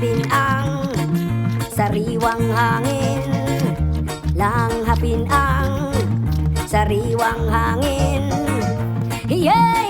Langhapin ang sariwang hangin Langhapin ang sariwang hangin Yeah!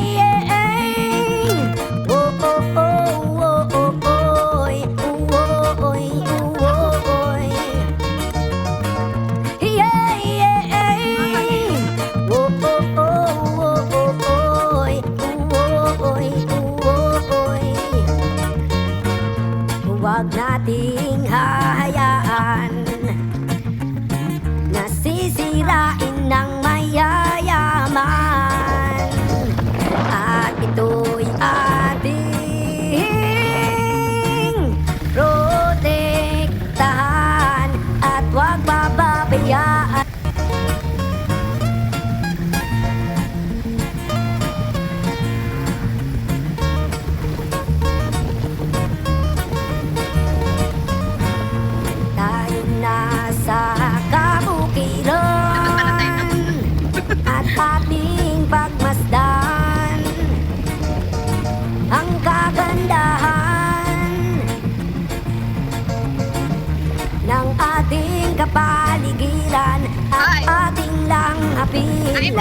pigilan At Ay. ating lang apilan Tabi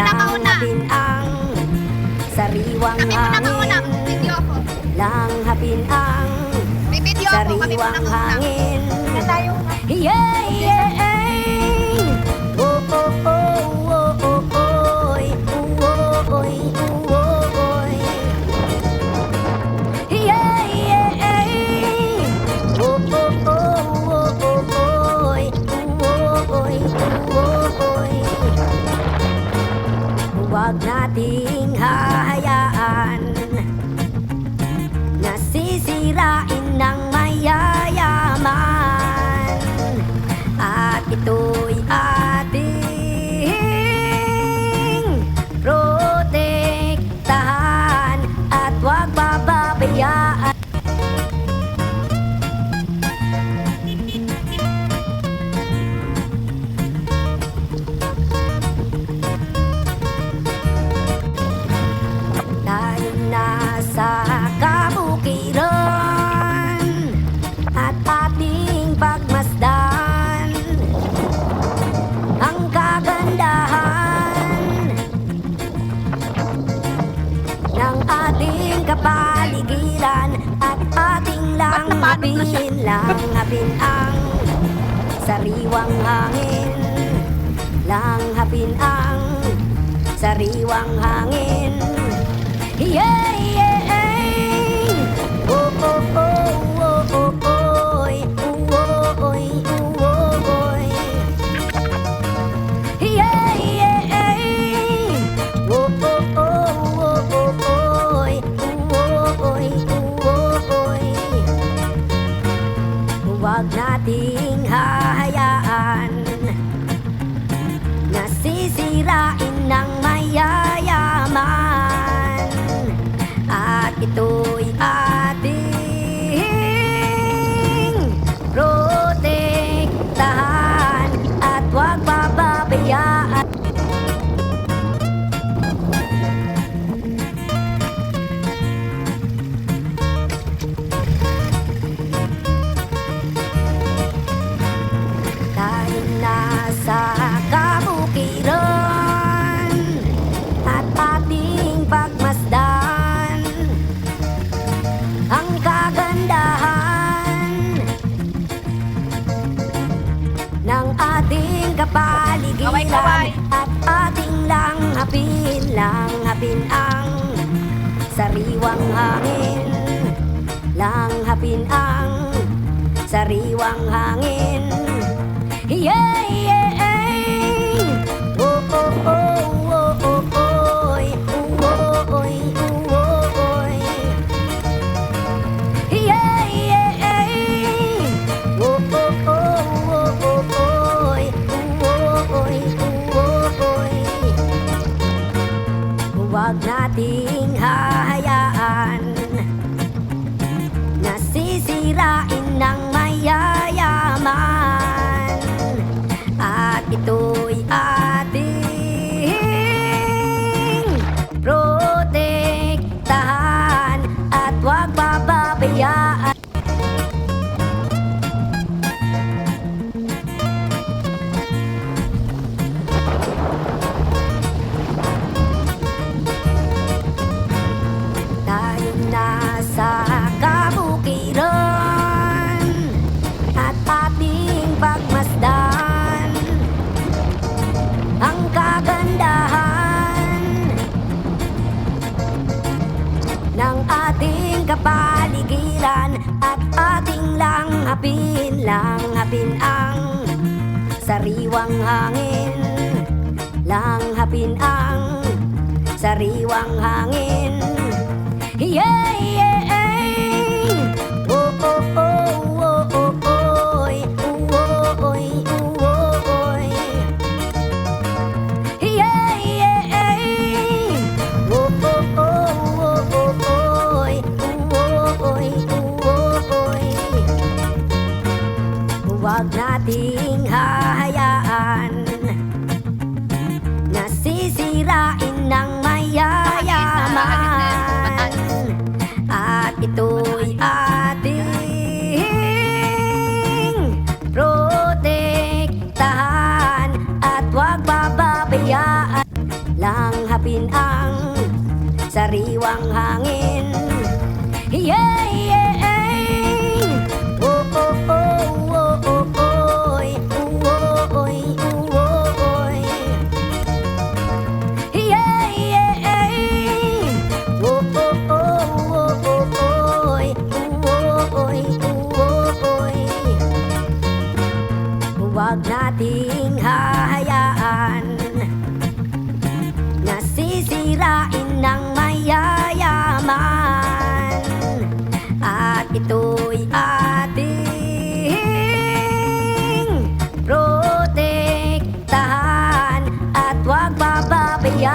ang sariwang hangin. Lang hapin ang May video ako. Kami muna sariwang hangin. Tayo. Yeah, yeah, ating hayaan paligilan at ating lang ngapin Langapin ang sariwang hangin. Langhapin ang sariwang hangin. Yeah, yeah. ng ating kapaligiran kaway, kaway. at ating langhapin, langhapin ang sariwang hangin, Lang langhapin ang sariwang hangin. Yeah! dahilan At ating langapin, langapin ang sariwang hangin. Lang Langhapin ang sariwang hangin. Yeah, yeah Ito'y ating protektahan At huwag bababayaan. Langhapin ang sariwang hangin. Yeah, yeah. 能